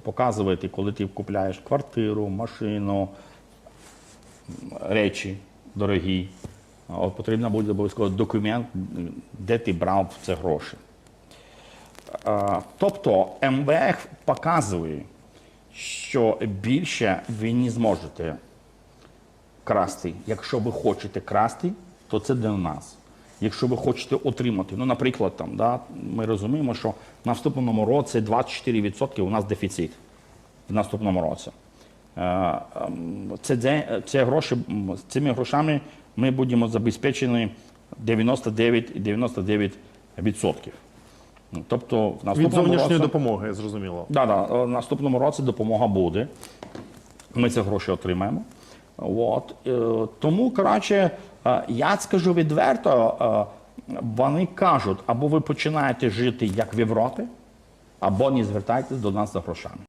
показувати, коли ти купляєш квартиру, машину, речі дорогі. От потрібно буде обов'язково документ, де ти брав це гроші. Тобто МВФ показує, що більше ви не зможете красти. Якщо ви хочете красти, то це для нас. Якщо ви хочете отримати, ну, наприклад, там, да, ми розуміємо, що в наступному році 24% у нас дефіцит в наступному році. Е, ем, Це, це гроші, цими грошами ми будемо забезпечені 99,99%. Ну, Тобто в Від зовнішньої році, допомоги, зрозуміло. Да, да, в наступному році допомога буде. Ми ці гроші отримаємо. От. е, Тому, коротше, е, я скажу відверто, е, вони кажуть, або ви починаєте жити як в Європі, або не звертайтесь до нас за грошами.